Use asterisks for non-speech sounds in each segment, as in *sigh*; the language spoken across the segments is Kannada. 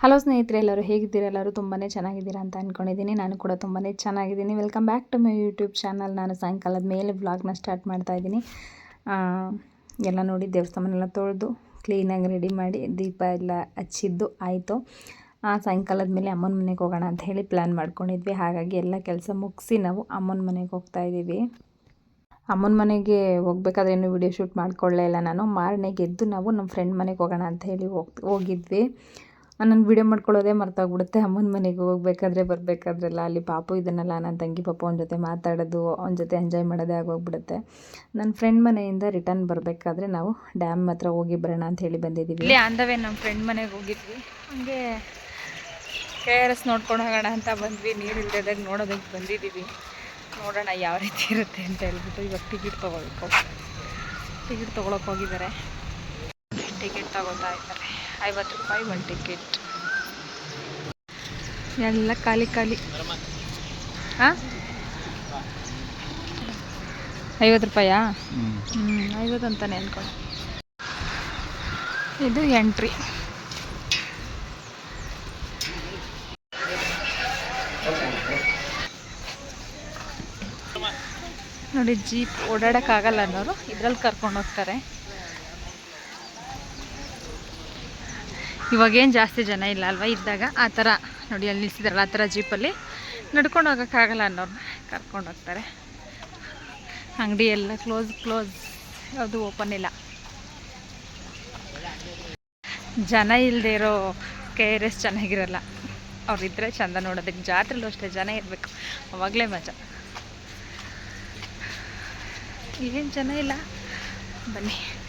ಹಲೋ ಸ್ನೇಹಿತರೆ, ಎಲ್ಲರೂ ಹೇಗಿದ್ದೀರಾ? ಎಲ್ಲರೂ ತುಂಬಾ ಚೆನ್ನಾಗಿದ್ದೀರಾ ಅಂತ ಅಂದ್ಕೊಂಡಿದ್ದೀನಿ ನಾನು ಕೂಡ ತುಂಬಾ ಚೆನ್ನಾಗಿದ್ದೀನಿ. Welcome back to my YouTube channel ನಾನು ಸಾಯಂಕಾಲದ ಮೇಲೆ ವ್ಲಾಗ್ನ ಸ್ಟಾರ್ಟ್ ಮಾಡ್ತಾ ಇದ್ದೀನಿ. ಎಲ್ಲ ನೋಡಿ ದೇವಸ್ಥಾನನೆಲ್ಲ ತೊಳೆದು ಕ್ಲೀನಾಗಿ ರೆಡಿ ಮಾಡಿ ದೀಪ ಎಲ್ಲ ಹಚ್ಚಿದ್ದು ಆಯಿತು. ಸಾಯಂಕಾಲದ ಮೇಲೆ ಅಮ್ಮನ ಮನೆಗೆ ಹೋಗೋಣ ಅಂತ ಹೇಳಿ ಪ್ಲ್ಯಾನ್ ಮಾಡ್ಕೊಂಡಿದ್ವಿ. ಹಾಗಾಗಿ ಎಲ್ಲ ಕೆಲಸ ಮುಗಿಸಿ ನಾವು ಅಮ್ಮನ ಮನೆಗೆ ಹೋಗ್ತಾ ಇದ್ದೀವಿ. ಅಮ್ಮನ ಮನೆಗೆ ಹೋಗ್ಬೇಕಾದ್ರೆ ಏನು ವಿಡಿಯೋ ಶೂಟ್ ಮಾಡ್ಕೊಳ್ಳೇ ಇಲ್ಲ ನಾನು. ಮಾರನೆಗೆ ಎದ್ದು ನಾವು ನಮ್ಮ ಫ್ರೆಂಡ್ ಮನೆಗೆ ಹೋಗೋಣ ಅಂತ ಹೇಳಿ ಹೋಗಿ, ಹೋಗಿದ್ವಿ. ನಾನು ವಿಡಿಯೋ ಮಾಡ್ಕೊಳ್ಳೋದೇ ಮರ್ತೋಗ್ಬಿಡುತ್ತೆ. ಅಮ್ಮನ ಮನೆಗೆ ಹೋಗ್ಬೇಕಾದ್ರೆ ಬರಬೇಕಾದ್ರೆಲ್ಲ ಅಲ್ಲಿ ಪಾಪು ಇದನ್ನೆಲ್ಲ ನನ್ನ ತಂಗಿ ಪಾಪ ಅವನ ಜೊತೆ ಮಾತಾಡೋದು, ಅವನ ಜೊತೆ ಎಂಜಾಯ್ ಮಾಡೋದೇ ಆಗೋಗ್ಬಿಡುತ್ತೆ. ನನ್ನ ಫ್ರೆಂಡ್ ಮನೆಯಿಂದ ರಿಟರ್ನ್ ಬರಬೇಕಾದ್ರೆ ನಾವು ಡ್ಯಾಮ್ ಹತ್ರ ಹೋಗಿ ಬರೋಣ ಅಂತ ಹೇಳಿ ಬಂದಿದ್ದೀವಿ. ಇಲ್ಲಿ ಅಂದವೇ ನಮ್ಮ ಫ್ರೆಂಡ್ ಮನೆಗೆ ಹೋಗಿದ್ವಿ. ಹಂಗೆ ಕೆ ಆರ್ ಎಸ್ ನೋಡ್ಕೊಂಡು ಹೋಗೋಣ ಅಂತ ಬಂದ್ವಿ. ನೀರು ಇಲ್ದಾಗ ನೋಡೋದಕ್ಕೆ ಬಂದಿದ್ದೀವಿ. ನೋಡೋಣ ಯಾವ ರೀತಿ ಇರುತ್ತೆ ಅಂತ ಹೇಳ್ಬಿಟ್ಟು ಇವಾಗ ಟಿಕೆಟ್ ತೊಗೊಳ್ಬೇಕು ಟಿಕೆಟ್ ತೊಗೊಳಕ್ಕೆ ಹೋಗಿದ್ದಾರೆ. ಟಿಕೆಟ್ ತಗೋತಾ ಇದ್ದಾರೆ. ಐವತ್ತು ರೂಪಾಯಿ ಒಂದು ಟಿಕೆಟ್ ಎಲ್ಲ ಖಾಲಿ ಖಾಲಿ. ಹಾಂ ಐವತ್ತು ರೂಪಾಯಾ? ಹ್ಞೂ ಐವತ್ತು ಅಂತಾನೆ ಅನ್ಕೊಂಡು ಇದು ಎಂಟ್ರಿ ನೋಡಿ ಜೀಪ್ ಓಡಾಡೋಕ್ಕಾಗಲ್ಲ ಅನ್ನೋರು ಇದ್ರಲ್ಲಿ ಕರ್ಕೊಂಡು ಹೋಗ್ತಾರೆ. ಇವಾಗೇನು ಜಾಸ್ತಿ ಜನ ಇಲ್ಲ ಅಲ್ವಾ? ಇದ್ದಾಗ ಆ ಥರ ನೋಡಿ ಅಲ್ಲಿ ನಿಲ್ಸಿದಾರಲ್ಲ, ಆ ಥರ ಜೀಪಲ್ಲಿ. ನಡ್ಕೊಂಡು ಹೋಗೋಕ್ಕಾಗಲ್ಲ ಅನ್ನೋರನ್ನ ಕರ್ಕೊಂಡು ಹೋಗ್ತಾರೆ. ಅಂಗಡಿ ಎಲ್ಲ ಕ್ಲೋಸ್ ಕ್ಲೋಸ್. ಯಾವುದು ಓಪನ್ ಇಲ್ಲ. ಜನ ಇಲ್ಲದೆ ಇರೋ ಕೆ ಆರ್ ಎಸ್ ಚೆನ್ನಾಗಿರಲ್ಲ. ಅವ್ರಿದ್ದರೆ ಚಂದ ನೋಡೋದಕ್ಕೆ ಜಾತ್ರೆಲೂ ಅಷ್ಟೇ ಜನ ಇರಬೇಕು. ಅವಾಗಲೇ ಮಜಾ. ಏನು ಜನ ಇಲ್ಲ. ಬನ್ನಿ.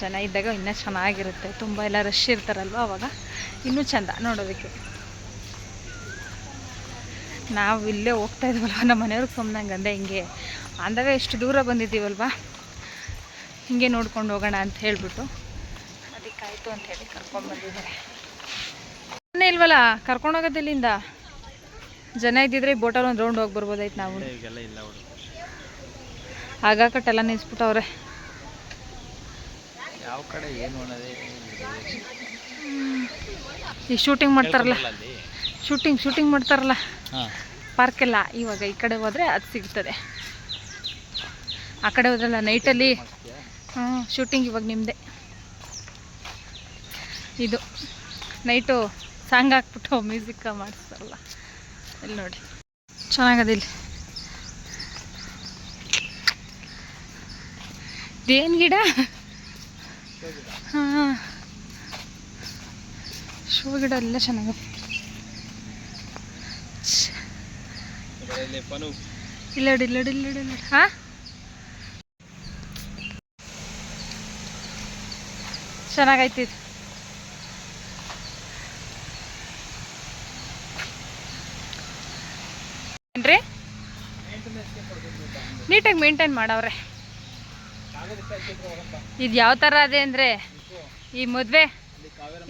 ಜನ ಇದ್ದಾಗ ಇನ್ನೂ ಚೆನ್ನಾಗಿರುತ್ತೆ. ತುಂಬ ಎಲ್ಲ ರಶ್ ಇರ್ತಾರಲ್ವ ಅವಾಗ? ಇನ್ನೂ ಚೆಂದ ನೋಡೋದಕ್ಕೆ. ನಾವು ಇಲ್ಲೇ ಹೋಗ್ತಾ ಇದ್ವಲ್ವ? ನಮ್ಮ ಮನೆಯವ್ರಿಗೆ ಸುಮ್ಮನೆ ಅಂದೆ ಹಿಂಗೆ. ಅಂದಾಗ ಎಷ್ಟು ದೂರ ಬಂದಿದ್ದೀವಲ್ವ? ಹಿಂಗೆ ನೋಡ್ಕೊಂಡು ಹೋಗೋಣ ಅಂತ ಹೇಳಿಬಿಟ್ಟು. ಅದಕ್ಕಾಯ್ತು ಅಂತ ಹೇಳಿ ಕರ್ಕೊಂಡು ಬಂದಿದ್ದಾರೆ. ಜನ ಇಲ್ವಲ್ಲ? ಕರ್ಕೊಂಡು ಹೋಗೋದು ಇಲ್ಲಿಂದ ಜನ ಇದ್ದಿದ್ರೆ ಬೋಟಲ್ಲಿ ಒಂದು ರೌಂಡ್ ಹೋಗಿ ಬರ್ಬೋದಾಯ್ತು ನಾವು. ಆಗಾಕಟ್ಟೆಲ್ಲ ನಿಲ್ಸ್ಬಿಟ್ಟವ್ರೆ. ಯಾವ ಕಡೆ ಏನು ಅನ್ನೋದೇ ಈ ಶೂಟಿಂಗ್ ಮಾಡ್ತಾರಲ್ಲ. ಶೂಟಿಂಗ್ ಶೂಟಿಂಗ್ ಮಾಡ್ತಾರಲ್ಲ. ಪಾರ್ಕ್ ಪಾರ್ಕೆಲ್ಲ ಇವಾಗ ಈ ಕಡೆ ಹೋದ್ರೆ ಅದು ಸಿಗ್ತದೆ. ಆ ಕಡೆ ಹೋದ್ರಲ್ಲ ನೈಟಲ್ಲಿ ಹ್ಞೂ ಶೂಟಿಂಗ್ ಇವಾಗ ನಿಮ್ಮದೇ ಇದು ನೈಟು ಸಾಂಗ್ ಹಾಕ್ಬಿಟ್ಟು ಮ್ಯೂಸಿಕ್ ಮಾಡಿಸ್ತಾರಲ್ಲ. ಇಲ್ಲಿ ನೋಡಿ. ಚೆನ್ನಾಗದಿಲ್ಲಿ ಇದೇನು ಗಿಡ? ಹಾಂ ಶೋ ಗಿಡ ಎಲ್ಲ ಚೆನ್ನಾಗಿದೆ ಇಲ್ಲಡಿ ಇಲ್ಲಡಿ ಇಲ್ಲಡಿ ಹಾಂ? ಚೆನ್ನಾಗೈತಿ ಏನ್ರಿ? ನೀಟಾಗಿ ಮೇಂಟೈನ್ ಮಾಡವ್ರೆ. ಇದು ಯಾವ ಥರ ಅದೇ ಅಂದರೆ ಈ ಮದುವೆ?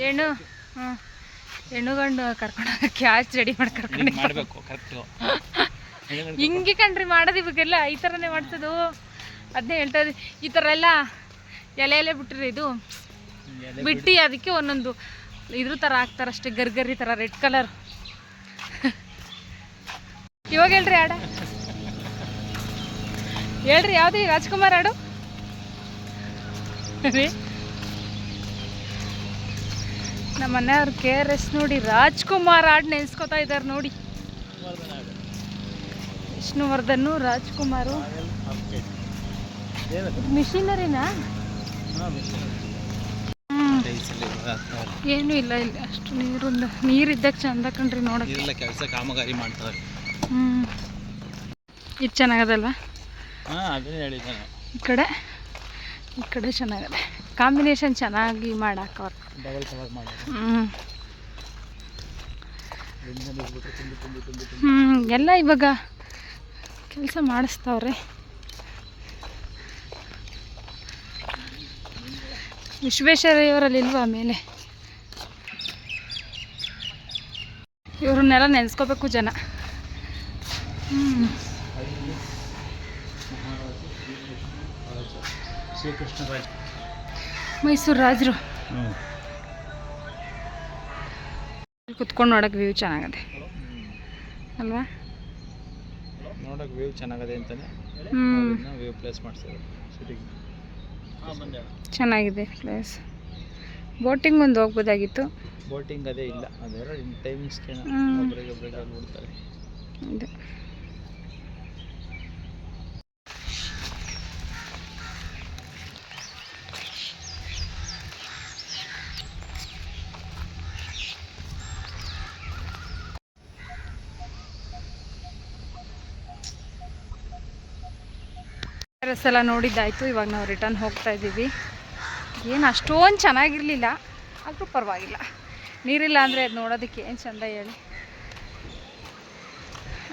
ಹೆಣ್ಣು? ಹ್ಞೂ ಹೆಣ್ಣು ಗಂಡು ಕರ್ಕೊಂಡು ಕ್ಯಾಚ್ ರೆಡಿ ಮಾಡಿ ಕರ್ಕೊಂಡು ಮಾಡಬೇಕು ಕರೆಕ್ಟು ಹಿಂಗೆ ಕಣ್ರಿ ಮಾಡೋದು ಇವಾಗೆಲ್ಲ ಈ ಥರನೇ ಮಾಡ್ತದು ಅದನ್ನೇ ಹೇಳ್ತಾ ಇದ್ದೆ. ಈ ಥರ ಎಲ್ಲ ಎಲೆ ಎಲೆ ಬಿಟ್ಟಿರಿ ಇದು ಬಿಟ್ಟು ಅದಕ್ಕೆ ಒಂದೊಂದು ಇದ್ರ ಥರ ಹಾಕ್ತಾರಷ್ಟೇ ಗರ್ಗರಿ ಥರ ರೆಡ್ ಕಲರ್ ಇವಾಗ ಹೇಳ್ರಿ ಆಡ. ಹೇಳ್ರಿ ಯಾವ್ದು ರಾಜ್ಕುಮಾರ್ ಹಾಡು *laughs* ರೀ. ನಮ್ಮ ಮನೆಯವ್ರ ಕೆ ಆರ್ ಎಸ್ ನೋಡಿ ರಾಜ್ಕುಮಾರ್ ಹಾಡು ನೆನೆಸ್ಕೊತಾ ಇದ್ದಾರೆ ನೋಡಿ. ವಿಷ್ಣುವರ್ಧನ್ ರಾಜ್ಕುಮಾರು. ಮಿಷಿನರಿನಾ ಏನು ಇಲ್ಲ ಇಲ್ಲ ಅಷ್ಟು ನೀರು ನೀರಿದ್ದಾಗ ಚಂದ ಕಣ್ರಿ ನೋಡಿ ಕೆಲಸ ಕಾಮಗಾರಿ ಮಾಡ್ತಾರೆ ಹ್ಮ್. ಇದು ಚೆನ್ನಾಗದಲ್ವಾ? ಹಾಂ ಅದೇ ಹೇಳಿದ್ದೆ ಈ ಕಡೆ? ಈ ಕಡೆ ಚೆನ್ನಾಗಿದೆ. ಕಾಂಬಿನೇಷನ್ ಚೆನ್ನಾಗಿ ಮಾಡಾಕವ್ರು ಮಾಡೋದು ಹ್ಮ್. ಎಲ್ಲ ಇವಾಗ ಕೆಲಸ ಮಾಡಿಸ್ತಾವ್ರೆ. ವಿಶ್ವೇಶ್ವರಯ್ಯವರಲ್ಲಿ ಇಲ್ವಾ ಮೇಲೆ? ಇವ್ರನ್ನೆಲ್ಲ ನೆನೆಸ್ಕೋಬೇಕು ಜನ. ಹ್ಮ್. ಶ್ರೀಕೃಷ್ಣ ರಾಜ್ ಮೈಸೂರು ರಾಜರು. ಕುತ್ಕೊಂಡು ನೋಡೋಕೆ ವ್ಯೂ ಚೆನ್ನಾಗದೆ. ಅಲ್ವಾ? ನೋಡೋಕೆ ವ್ಯೂ ಚೆನ್ನಾಗದೆ ಅಂತಾನೆ. ಹ್ಞೂ ವ್ಯೂ ಪ್ಲೇಸ್ ಮಾಡಿಸೋದು ಸಿಟಿಗೆ ಚೆನ್ನಾಗಿದೆ ಪ್ಲೇಸ್. ಬೋಟಿಂಗ್ ಒಂದು ಹೋಗ್ಬೋದಾಗಿತ್ತು. ಬೋಟಿಂಗ್ ಅದೇ ಇಲ್ಲ. ಅದೆಲ್ಲ ಟೈಮಿಂಗ್ಸ್. ಒಬ್ಬರಿಗೆ ಒಬ್ರಿಗೆ ಅಲ್ಲಿ ಬಿಡ್ತಾರೆ. ಇದೆ ಟೆರೆಸ್ ಎಲ್ಲ ನೋಡಿದ್ದಾಯಿತು, ಇವಾಗ ನಾವು ರಿಟರ್ನ್ ಹೋಗ್ತಾ ಇದ್ದೀವಿ. ಏನು ಅಷ್ಟೊಂದು ಚೆನ್ನಾಗಿರಲಿಲ್ಲ, ಆದರೂ ಪರವಾಗಿಲ್ಲ. ನೀರಿಲ್ಲ ಅಂದರೆ ಅದು ನೋಡೋದಕ್ಕೆ ಏನು ಚಂದ ಹೇಳಿ.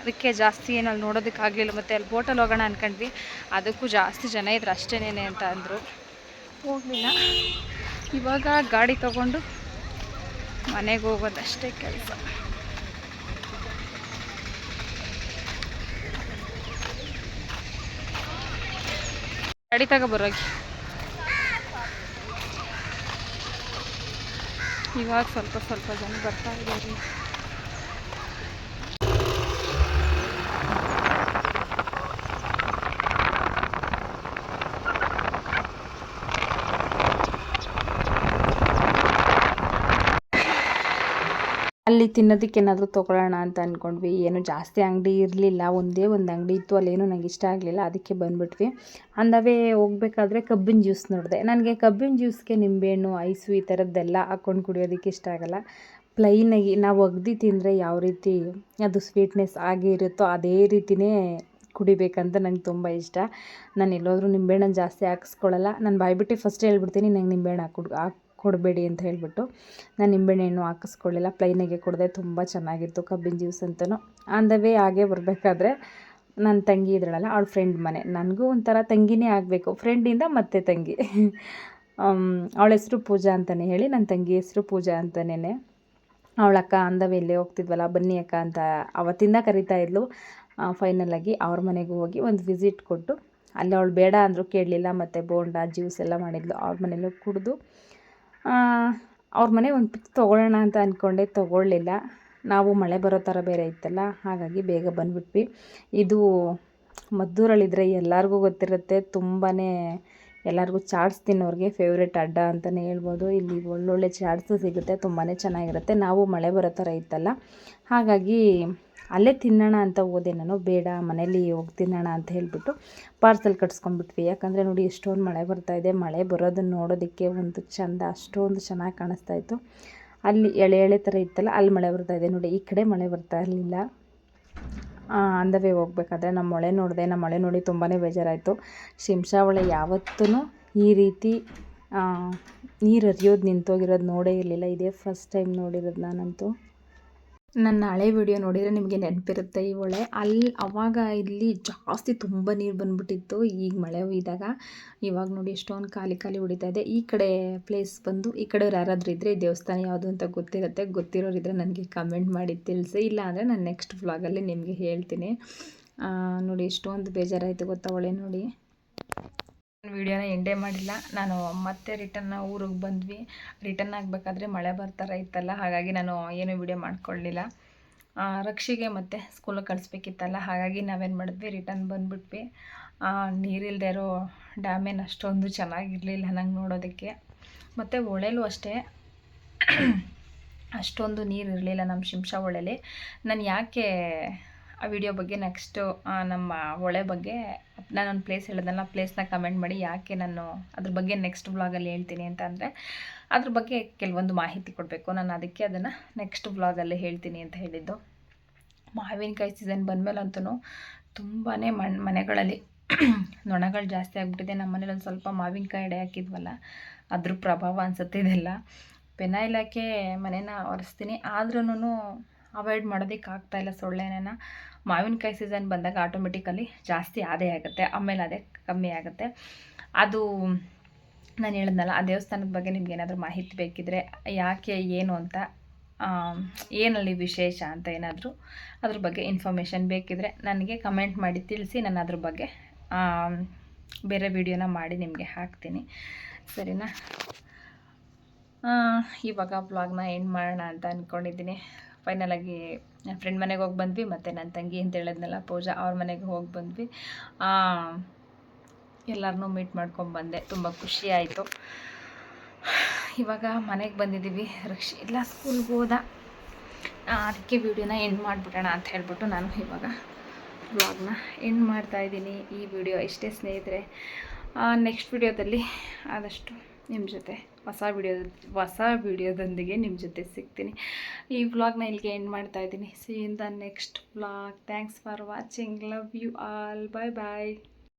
ಅದಕ್ಕೆ ಜಾಸ್ತಿ ಏನು ಅಲ್ಲಿ ನೋಡೋದಕ್ಕೆ ಆಗಲಿಲ್ಲ. ಮತ್ತು ಅಲ್ಲಿ ಬೋಟಲ್ಲಿ ಹೋಗೋಣ ಅಂದ್ಕೊಂಡ್ವಿ ಅದಕ್ಕೂ ಜಾಸ್ತಿ ಜನ ಇದ್ರು, ಅಷ್ಟೇನೇನೆ ಅಂತ ಅಂದರು. ಹೋಗಲಿಲ್ಲ. ಇವಾಗ ಗಾಡಿ ತಗೊಂಡು ಮನೆಗೆ ಹೋಗೋದಷ್ಟೇ ಕೆಲಸ. ಗಾಡಿ ತಗೋ ಬರೋಗಿ ಇವಾಗ ಸ್ವಲ್ಪ ಸ್ವಲ್ಪ ಜನ ಬರ್ತಾ ಇದ್ದಾರೆ ಅಲ್ಲಿ ತಿನ್ನೋದಕ್ಕೆ ಏನಾದರೂ ತೊಗೊಳ್ಳೋಣ ಅಂತ ಅಂದ್ಕೊಂಡ್ವಿ ಏನು ಜಾಸ್ತಿ ಅಂಗಡಿ ಇರಲಿಲ್ಲ. ಒಂದೇ ಒಂದು ಅಂಗಡಿ ಇತ್ತು. ಅಲ್ಲೇನು ನಂಗೆ ಇಷ್ಟ ಆಗಲಿಲ್ಲ. ಅದಕ್ಕೆ ಬಂದ್ಬಿಟ್ವಿ. ಅಂದವೇ ಹೋಗ್ಬೇಕಾದ್ರೆ ಕಬ್ಬಿನ ಜ್ಯೂಸ್ ನೋಡಿದೆ. ನನಗೆ ಕಬ್ಬಿನ ಜ್ಯೂಸ್ಗೆ ನಿಂಬೆಹಣ್ಣು, ಐಸು ಈ ಥರದ್ದೆಲ್ಲ ಹಾಕ್ಕೊಂಡು ಕುಡಿಯೋದಕ್ಕೆ ಇಷ್ಟ ಆಗಲ್ಲ. ಪ್ಲೈನಾಗಿ ನಾವು ಒಗ್ದು ತಿಂದರೆ ಯಾವ ರೀತಿ ಅದು ಸ್ವೀಟ್ನೆಸ್ ಆಗಿ ಇರುತ್ತೋ ಅದೇ ರೀತಿಯೇ ಕುಡಿಬೇಕಂತ ನಂಗೆ ತುಂಬ ಇಷ್ಟ. ನಾನು ಎಲ್ಲೋದ್ರೂ ನಿಂಬೆಹಣ್ಣನ್ನು ಜಾಸ್ತಿ ಹಾಕ್ಸ್ಕೊಳ್ಳಲ್ಲ. ನಾನು ಬಾಯ್ಬಿಟ್ಟು ಫಸ್ಟ್ ಹೇಳ್ಬಿಡ್ತೀನಿ, ನಂಗೆ ನಿಂಬೆಹಣ್ಣು ಹಾಕ್ಕೊಡ್ ಹಾಕ್ ಕೊಡಬೇಡಿ ಅಂತ ಹೇಳಿಬಿಟ್ಟು ನಾನು ನಿಂಬೆಹಣ್ಣು ಹಾಕಿಸ್ಕೊಳ್ಳಿಲ್ಲ. ಪ್ಲೈನಾಗೆ ಕೊಡದೆ ತುಂಬ ಚೆನ್ನಾಗಿತ್ತು ಕಬ್ಬಿನ ಜ್ಯೂಸ್ ಅಂತಲೂ ಆನ್ ದ ವೇ ಹಾಗೆ ಬರಬೇಕಾದ್ರೆ ನನ್ನ ತಂಗಿ ಇದ್ರಳಲ್ಲ ಅವಳ ಫ್ರೆಂಡ್ ಮನೆ. ನನಗೂ ಒಂಥರ ತಂಗಿನೇ ಆಗಬೇಕು. ಫ್ರೆಂಡಿಂದ ಮತ್ತೆ ತಂಗಿ. ಅವಳ ಹೆಸರು ಪೂಜಾ ಅಂತಲೇ ಹೇಳಿ ನನ್ನ ತಂಗಿ ಹೆಸರು ಪೂಜಾ ಅಂತಲೇ ಅವಳ ಅಕ್ಕ ಅಂದವೇ ಇಲ್ಲೇ ಹೋಗ್ತಿದ್ವಲ್ಲ, ಬನ್ನಿ ಅಕ್ಕ ಅಂತ ಅವತ್ತಿಂದ ಕರಿತಾ ಇದ್ಲು. ಆಗಿ ಅವ್ರ ಮನೆಗೂ ಹೋಗಿ ಒಂದು ವಿಸಿಟ್ ಕೊಟ್ಟು, ಅಲ್ಲಿ ಅವಳು ಬೇಡ ಅಂದರೂ ಕೇಳಲಿಲ್ಲ, ಮತ್ತು ಬೋಂಡ ಜ್ಯೂಸ್ ಎಲ್ಲ ಮಾಡಿದ್ಲು. ಅವ್ರ ಮನೇಲೂ ಕುಡಿದು ಅವ್ರ ಮನೆಗೆ ಒಂದು ಪಿಕ್ ತೊಗೊಳ್ಳೋಣ ಅಂತ ಅಂದ್ಕೊಂಡೆ ತೊಗೊಳ್ಳಲಿಲ್ಲ ನಾವು ಮಳೆ ಬರೋ ಥರ ಬೇರೆ ಇತ್ತಲ್ಲ, ಹಾಗಾಗಿ ಬೇಗ ಬಂದುಬಿಟ್ವಿ. ಇದು ಮದ್ದೂರಲ್ಲಿದ್ದರೆ ಎಲ್ಲರಿಗೂ ಗೊತ್ತಿರುತ್ತೆ ತುಂಬಾ ಎಲ್ಲರಿಗೂ ಚಾಟ್ಸ್ ತಿನ್ನೋರಿಗೆ ಫೇವ್ರೇಟ್ ಅಡ್ಡ ಅಂತಲೇ ಹೇಳ್ಬೋದು. ಇಲ್ಲಿ ಒಳ್ಳೊಳ್ಳೆ ಚಾಟ್ಸು ಸಿಗುತ್ತೆ ತುಂಬಾ ಚೆನ್ನಾಗಿರುತ್ತೆ. ನಾವು ಮಳೆ ಬರೋ ಥರ ಇತ್ತಲ್ಲ, ಹಾಗಾಗಿ ಅಲ್ಲೇ ತಿನ್ನೋಣ ಅಂತ ಹೋದೆ ನಾನು, ಬೇಡ ಮನೇಲಿ ಹೋಗಿ ತಿನ್ನೋಣ ಅಂತ ಹೇಳಿಬಿಟ್ಟು ಪಾರ್ಸೆಲ್ ಕಟ್ಸ್ಕೊಂಡ್ಬಿಟ್ವಿ. ಯಾಕಂದರೆ ನೋಡಿ ಎಷ್ಟೊಂದು ಮಳೆ ಬರ್ತಾ ಇದೆ, ಮಳೆ ಬರೋದನ್ನು ನೋಡೋದಕ್ಕೆ ಒಂದು ಚಂದ, ಅಷ್ಟೊಂದು ಚೆನ್ನಾಗಿ ಕಾಣಿಸ್ತಾ ಇತ್ತು. ಅಲ್ಲಿ ಎಳೆ ಎಳೆ ಥರ ಇತ್ತಲ್ಲ, ಅಲ್ಲಿ ಮಳೆ ಬರ್ತಾ ಇದೆ. ನೋಡಿ ಈ ಕಡೆ ಮಳೆ ಬರ್ತಾ ಇರಲಿಲ್ಲ. ಅಂದವೇ ಹೋಗ್ಬೇಕಾದ್ರೆ ನಮ್ಮ ಮಳೆ ನೋಡಿದೆ ನಮ್ಮ ಮಳೆ ನೋಡಿ ತುಂಬಾ ಬೇಜಾರಾಯಿತು. ಶಿಂಷಾವಳೆ ಯಾವತ್ತೂ ಈ ರೀತಿ ನೀರು ಹರಿಯೋದು ನಿಂತೋಗಿರೋದು ನೋಡೇ ಇರಲಿಲ್ಲ. ಇದೇ ಫಸ್ಟ್ ಟೈಮ್ ನೋಡಿರೋದು ನಾನಂತೂ. ನನ್ನ ಹಳೆ ವಿಡಿಯೋ ನೋಡಿದರೆ ನಿಮಗೆ ನೆನಪಿರುತ್ತೆ, ಈ ಹೊಳೆ. ಅಲ್ಲಿ ಅವಾಗ ಇಲ್ಲಿ ಜಾಸ್ತಿ ತುಂಬ ನೀರು ಬಂದ್ಬಿಟ್ಟಿತ್ತು, ಈಗ ಮಳೆ ಹುಯ್ದಾಗ ಇವಾಗ ನೋಡಿ ಎಷ್ಟೊಂದು ಖಾಲಿ ಖಾಲಿ ಹೊಡಿತಾ ಇದೆ. ಈ ಕಡೆ ಪ್ಲೇಸ್ ಬಂದು, ಈ ಕಡೆ ಯಾರಾದರೂ ಇದ್ದರೆ ದೇವಸ್ಥಾನ ಯಾವುದು ಅಂತ ಗೊತ್ತಿರುತ್ತೆ. ಗೊತ್ತಿರೋರಿದ್ರೆ ನನಗೆ ಕಮೆಂಟ್ ಮಾಡಿ ತಿಳಿಸಿ. ಇಲ್ಲ ಅಂದರೆ ನಾನು ನೆಕ್ಸ್ಟ್ ವ್ಲಾಗಲ್ಲಿ ನಿಮಗೆ ಹೇಳ್ತೀನಿ. ನೋಡಿ ಎಷ್ಟೊಂದು ಬೇಜಾರಾಯಿತು ಗೊತ್ತಾ ಹೊಳೆ ನೋಡಿ. ವಿಡಿಯೋನ ಎಂಡೇ ಮಾಡಿಲ್ಲ. ನಾನು ಮತ್ತೆ ರಿಟರ್ನ್ ಊರಿಗೆ ಬಂದ್ವಿ. ರಿಟರ್ನ್ ಆಗಬೇಕಾದ್ರೆ ಮಳೆ ಬರ್ತಾರ ಇತ್ತಲ್ಲ, ಹಾಗಾಗಿ ನಾನು ಏನು ವಿಡಿಯೋ ಮಾಡ್ಕೊಳ್ಳಿಲ್ಲ ರಕ್ಷಿಗೆ ಮತ್ತೆ ಸ್ಕೂಲಿಗೆ ಕಳಿಸ್ಬೇಕಿತ್ತಲ್ಲ, ಹಾಗಾಗಿ ನಾವೇನು ಮಾಡಿದ್ವಿ ರಿಟರ್ನ್ ಬಂದುಬಿಟ್ವಿ. ನೀರಿಲ್ಲದೆ ಇರೋ ಡ್ಯಾಮೇನು ಅಷ್ಟೊಂದು ಚೆನ್ನಾಗಿರಲಿಲ್ಲ ನಂಗೆ ನೋಡೋದಕ್ಕೆ. ಮತ್ತು ಹೊಳೆಲೂ ಅಷ್ಟೇ. ಅಷ್ಟೊಂದು ನೀರು ಇರಲಿಲ್ಲ ನಮ್ಮ ಶಿಂಷಾ ಹೊಳೆಲಿ ನಾನು ಯಾಕೆ ಆ ವಿಡಿಯೋ ಬಗ್ಗೆ ನೆಕ್ಸ್ಟು ನಮ್ಮ ಹೊಳೆ ಬಗ್ಗೆ ನಾನೊಂದು ಪ್ಲೇಸ್ ಹೇಳೋದನ್ನ ಪ್ಲೇಸ್ನ ಕಮೆಂಟ್ ಮಾಡಿ ಯಾಕೆ ನಾನು ಅದ್ರ ಬಗ್ಗೆ ನೆಕ್ಸ್ಟ್ ಬ್ಲಾಗಲ್ಲಿ ಹೇಳ್ತೀನಿ ಅಂತ ಅಂದರೆ, ಅದ್ರ ಬಗ್ಗೆ ಕೆಲವೊಂದು ಮಾಹಿತಿ ಕೊಡಬೇಕು. ನಾನು ಅದಕ್ಕೆ ಅದನ್ನು ನೆಕ್ಸ್ಟ್ ಬ್ಲಾಗಲ್ಲಿ ಹೇಳ್ತೀನಿ ಅಂತ ಹೇಳಿದ್ದು. ಮಾವಿನಕಾಯಿ ಸೀಸನ್ ಬಂದಮೇಲಂತೂ ತುಂಬಾ ಮಣ್, ಮನೆಗಳಲ್ಲಿ *clears throat* ನೊಣಗಳು ಜಾಸ್ತಿ ಆಗಿಬಿಟ್ಟಿದೆ. ನಮ್ಮ ಮನೇಲಿ ಒಂದು ಸ್ವಲ್ಪ ಮಾವಿನಕಾಯಿ ಎಡೆ ಹಾಕಿದ್ವಲ್ಲ, ಅದ್ರ ಪ್ರಭಾವ ಅನಿಸುತ್ತೆ ಇದೆಲ್ಲ. ಪೆನಾಯಿಲ್ ಹಾಕಿ ಮನೇನ ಒರೆಸ್ತೀನಿ. ಆದ್ರೂ ಅವಾಯ್ಡ್ ಮಾಡೋದಕ್ಕೆ ಆಗ್ತಾಯಿಲ್ಲ ಸೊಳ್ಳೆನ ಮಾವಿನಕಾಯಿ ಸೀಸನ್ ಬಂದಾಗ ಆಟೋಮೆಟಿಕಲಿ ಜಾಸ್ತಿ ಅದೇ ಆಗುತ್ತೆ, ಆಮೇಲೆ ಅದೇ ಕಮ್ಮಿ ಆಗುತ್ತೆ. ಅದು ನಾನು ಹೇಳಿದ್ನಲ್ಲ, ಆ ದೇವಸ್ಥಾನದ ಬಗ್ಗೆ ನಿಮ್ಗೆ ಏನಾದರೂ ಮಾಹಿತಿ ಬೇಕಿದ್ರೆ, ಯಾಕೆ, ಏನು ಅಂತ ಏನಲ್ಲಿ ವಿಶೇಷ ಅಂತ ಏನಾದರೂ ಅದ್ರ ಬಗ್ಗೆ ಇನ್ಫಾರ್ಮೇಷನ್ ಬೇಕಿದ್ರೆ ನನಗೆ ಕಮೆಂಟ್ ಮಾಡಿ ತಿಳಿಸಿ, ನಾನು ಅದ್ರ ಬಗ್ಗೆ ಬೇರೆ ವಿಡಿಯೋನ ಮಾಡಿ ನಿಮಗೆ ಹಾಕ್ತೀನಿ. ಸರಿನಾ? ಇವಾಗ ಬ್ಲಾಗ್ನ ಎಂಡ್ ಮಾಡೋಣ ಅಂತ ಅಂದ್ಕೊಂಡಿದ್ದೀನಿ ಫೈನಲಾಗಿ ನನ್ನ ಫ್ರೆಂಡ್ ಮನೆಗೆ ಹೋಗಿ ಬಂದ್ವಿ, ಮತ್ತು ನನ್ನ ತಂಗಿ ಅಂತ ಹೇಳಿದ್ನಲ್ಲ ಪೂಜಾ, ಅವ್ರ ಮನೆಗೆ ಹೋಗಿ ಬಂದ್ವಿ. ಎಲ್ಲರನ್ನೂ ಮೀಟ್ ಮಾಡ್ಕೊಂಡ್ಬಂದೆ ತುಂಬ ಖುಷಿ ಆಯಿತು. ಇವಾಗ ಮನೆಗೆ ಬಂದಿದ್ದೀವಿ ರಕ್ಷಿ ಎಲ್ಲ ಸ್ಕೂಲ್ಗೆ ಹೋದ. ಅದಕ್ಕೆ ವಿಡಿಯೋನ ಎಂಡ್ ಮಾಡಿಬಿಡೋಣ ಅಂತ ಹೇಳ್ಬಿಟ್ಟು ನಾನು ಇವಾಗ ವ್ಲಾಗ್ನ ಎಂಡ್ ಮಾಡ್ತಾಯಿದ್ದೀನಿ ಈ ವಿಡಿಯೋ ಇಷ್ಟೇ ಸ್ನೇಹಿತರೆ. ನೆಕ್ಸ್ಟ್ ವಿಡಿಯೋದಲ್ಲಿ ಆದಷ್ಟು ನಿಮ್ಮ ಜೊತೆ ಹೊಸ ವಿಡಿಯೋ ಹೊಸ ವಿಡಿಯೋದೊಂದಿಗೆ ನಿಮ್ಮ ಜೊತೆ ಸಿಗ್ತೀನಿ. ಈ ವ್ಲಾಗ್ನ ಇಲ್ಲಿಗೆ ಎಂಡ್ ಮಾಡ್ತಾಯಿದ್ದೀನಿ see in the next vlog thanks for watching love you all bye bye